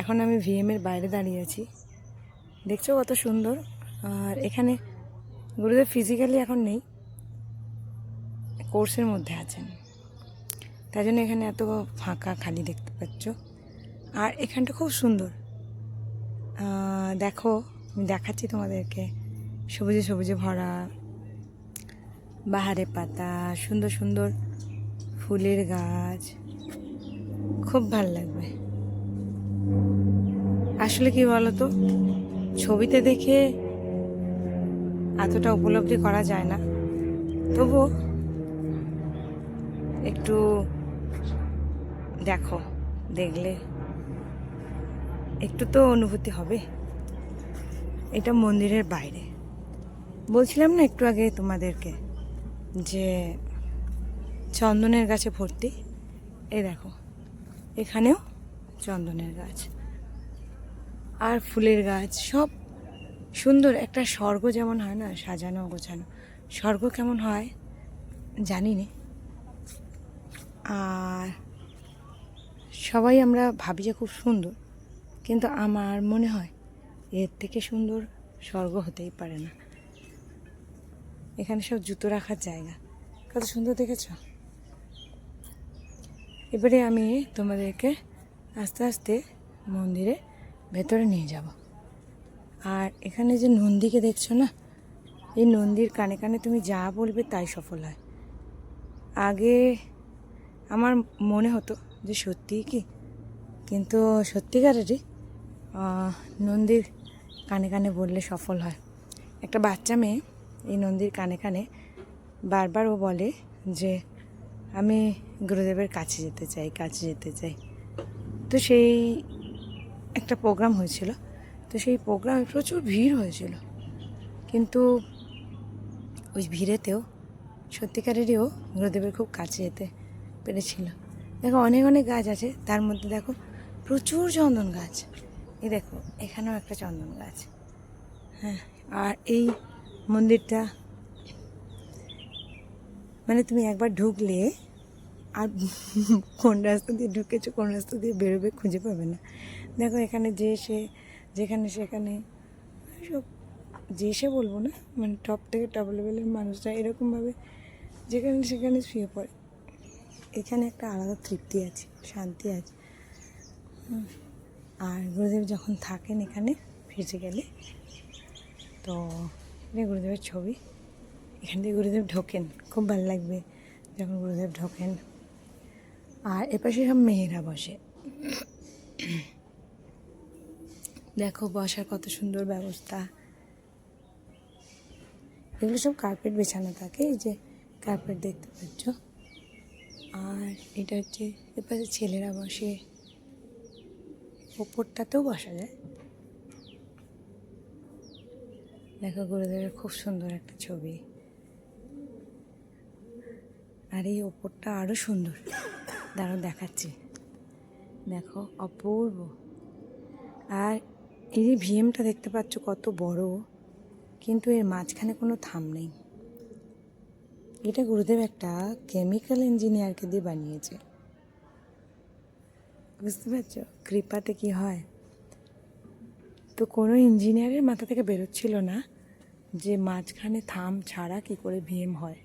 এখন আমি ভিএমের বাইরে দাঁড়িয়ে আছি। দেখছ কত সুন্দর? আর এখানে গুরুদেব ফিজিক্যালি এখন নেই। কোর্সের মধ্যে আছেন। তাই জন্য এখানে এত ফাঁকা, খালি দেখতে পাচ্ছ। আর এখানটা খুব সুন্দর। দেখো, আমি দেখাচ্ছি তোমাদেরকে। সবুজে সবুজে ভরা, বাহারে পাতা, সুন্দর সুন্দর ফুলের গাছ। খুব ভালো লাগবে। আসলে কি বলতো? ছবিতে দেখে এতটা উপলব্ধি করা যায় না। তবু একটু দেখো, দেখলে একটু তো অনুভূতি হবে। এটা মন্দিরের বাইরে। বলছিলাম না একটু আগে তোমাদেরকে যে চন্দনের গাছে ভর্তি? এই দেখো, এখানেও চন্দনের গাছ। আর ফুলের গাছ, সব সুন্দর। একটা স্বর্গ যেমন হয় না, সাজানো, গোছানো। স্বর্গ কেমন হয় জানি না আর সবাই আমরা ভাবি যে খুব সুন্দর, কিন্তু আমার মনে হয় এর থেকে সুন্দর স্বর্গ হতেই পারে না। এখানে সব জুতো রাখার জায়গা। কত সুন্দর দেখেছ? এবারে আমি তোমাদেরকে আস্তে আস্তে মন্দিরে ভেতরে নিয়ে যাব। আর এখানে যে নন্দীকে দেখছ না, এই নন্দীর কানে কানে তুমি যা বলবে তাই সফল হয়। আগে আমার মনে হতো যে সত্যিই কি, কিন্তু সত্যিকারেরই নন্দীর কানে কানে বললে সফল হয়। একটা বাচ্চা মেয়ে এই নন্দীর কানে কানে বারবার ও বলে যে, আমি গুরুদেবের কাছে যেতে চাই, কাছে যেতে চাই। তো সেই একটা প্রোগ্রাম হয়েছিল। তো সেই প্রোগ্রামে প্রচুর ভিড় হয়েছিল। কিন্তু ওই ভিড়েতেও, সত্যিকারেরই ও গুরুদেবের খুব কাছে যেতে পেরেছিল। দেখো অনেক অনেক গাছ আছে, তার মধ্যে দেখো প্রচুর চন্দন গাছ। এই দেখো, এখানেও একটা চন্দন গাছ। হ্যাঁ আর এই মন্দিরটা মানে তুমি একবার ঢুকলে আর কোন রাস্তা দিয়ে ঢুকেছো, কোন রাস্তা দিয়ে বেরোবে খুঁজে পাবে না। দেখো এখানে যে সে, যেখানে সেখানে, সব যে সে বলব না মানে টপ থেকে টপ লেভেলের মানুষরা এরকমভাবে যেখানে সেখানে শুয়ে পড়ে। এখানে একটা আলাদা তৃপ্তি আছে, শান্তি আছে। আর গুরুদেব যখন থাকেন এখানে ফিজিক্যালি তো এটা গুরুদেবের ছবি। এখান থেকে গুরুদেব ঢোকেন, খুব ভালো লাগবে যখন গুরুদেব ঢোকেন। আর এপাশে সব মেয়েরা বসে। দেখো বসার কত সুন্দর ব্যবস্থা। এগুলো সব কার্পেট বেছানো থাকে, এই যে কার্পেট দেখতে পাচ্ছ। আর এটা হচ্ছে এপাশে ছেলেরা বসে। ওপরটাতেও বসা যায়। দেখো গুরুদেবের খুব সুন্দর একটা ছবি। আর এই ওপরটা আরও সুন্দর। দাঁড়াও, দেখাচ্ছি। দেখো, অপূর্ব। আর এই যে ভিএমটা দেখতে পাচ্ছ, কত বড়। কিন্তু এর মাঝখানে কোনো থাম নেই। এটা গুরুদেব একটা কেমিক্যাল ইঞ্জিনিয়ারকে দিয়ে বানিয়েছে। বুঝতে পারছ? কৃপাতে কি হয়? তো কোনো ইঞ্জিনিয়ারের মাথা থেকে বেরোচ্ছিল না যে মাঝখানে থাম ছাড়া কি করে ভিএম হয়।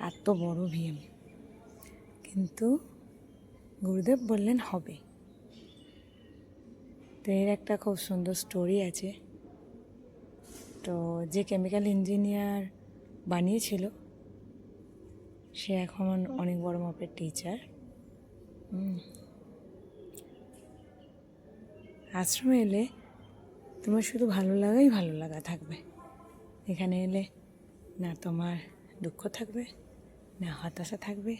এত বড় ভিএম। কিন্তু গুরুদেব বললেন, হবে। তো এর একটা খুব সুন্দর স্টোরি আছে। তো যে কেমিক্যাল ইঞ্জিনিয়ার বানিয়েছিল, সে এখন অনেক বড় মাপের টিচার আশ্রমে এলে তোমার শুধু ভালো লাগাই ভালো লাগা থাকবে। এখানে এলে না তোমার দুঃখ থাকবে, না হতাশা থাকবে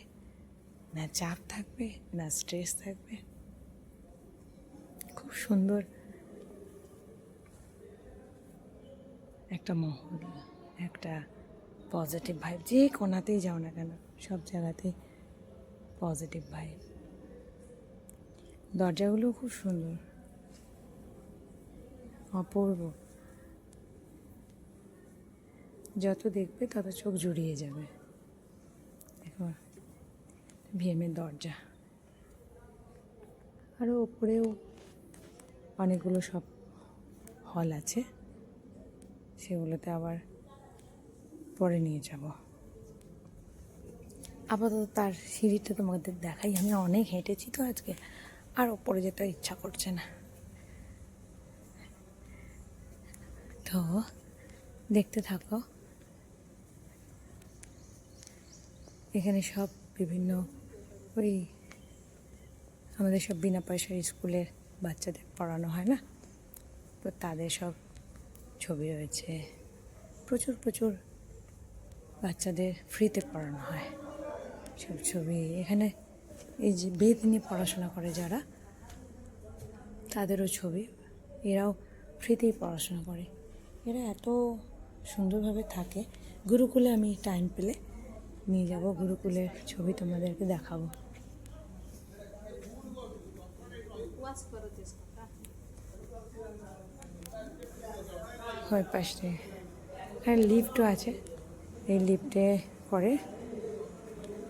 না চাপ থাকবে, না স্ট্রেস থাকবে। খুব সুন্দর একটা মহল, একটা পজিটিভ ভাইব যে কোনাতেই যাও না কেন, সব জায়গাতেই পজিটিভ ভাইব দরজাগুলো খুব সুন্দর। অপূর্ব। যত দেখবে তত চোখ জুড়িয়ে যাবে। ভিএমের দরজা। আরও ওপরেও অনেকগুলো সব হল আছে। সেগুলোতে আবার পরে নিয়ে যাব। আপাতত তার সিঁড়িটা তোমাদের দেখাই। আমি অনেক হেঁটেছি তো আজকে। আর ওপরে যেতে ইচ্ছা করছে না। তো দেখতে থাকো। এখানে সব বিভিন্ন ওই আমাদের সব বিনা পয়সার স্কুলের বাচ্চাদের পড়ানো হয় না? তো তাদের সব ছবি রয়েছে। প্রচুর প্রচুর বাচ্চাদের ফ্রিতে পড়ানো হয়। সব ছবি। এখানে এই যে বেদ নিয়ে পড়াশোনা করে যারা, তাদেরও ছবি। এরাও ফ্রিতেই পড়াশোনা করে। এরা এত সুন্দরভাবে থাকে। গুরুকুলে আমি টাইম পেলে নিয়ে যাব, গুরুকুলের ছবি তোমাদেরকে দেখাবো। ওই পাশে এখানে লিফটও আছে। এই লিফটে করে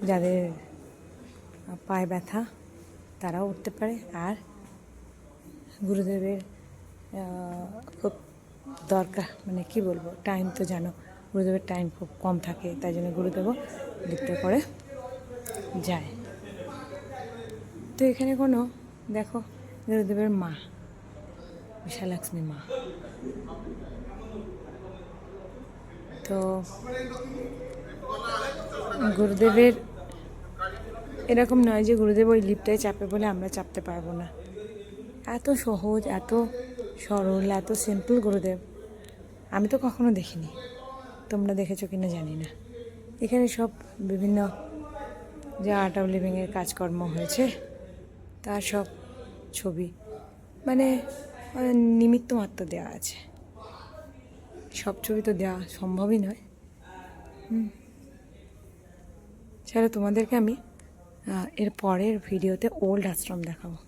যাদের পায়ে ব্যথা, তারাও উঠতে পারে। আর গুরুদেবের খুব দরকার মানে কি বলব টাইম তো জানো। গুরুদেবের টাইম খুব কম থাকে, তাই জন্য গুরুদেবও লিফটে করে যায়। তো এখানে কোনো, দেখো, গুরুদেবের মা, বিশালাক্ষ্মী মা। তো গুরুদেবের, এরকম নয় যে গুরুদেব ওই লিফটায় চাপে বলে আমরা চাপতে পারব না। এত সহজ, এত সরল, এত সিম্পল গুরুদেব, আমি তো কখনো দেখিনি। তোমরা দেখেছ কি না জানি না। এখানে সব বিভিন্ন যা আর্ট অফ লিভিংয়ের কাজকর্ম হয়েছে তার সব ছবি। মানে মানে নিমিত্ত মাত্র দেওয়া আছে। সব ছবি তো দেওয়া সম্ভবই নয়। চলো তোমাদেরকে আমি এর পরের ভিডিওতে ওল্ড আশ্রম দেখাবো।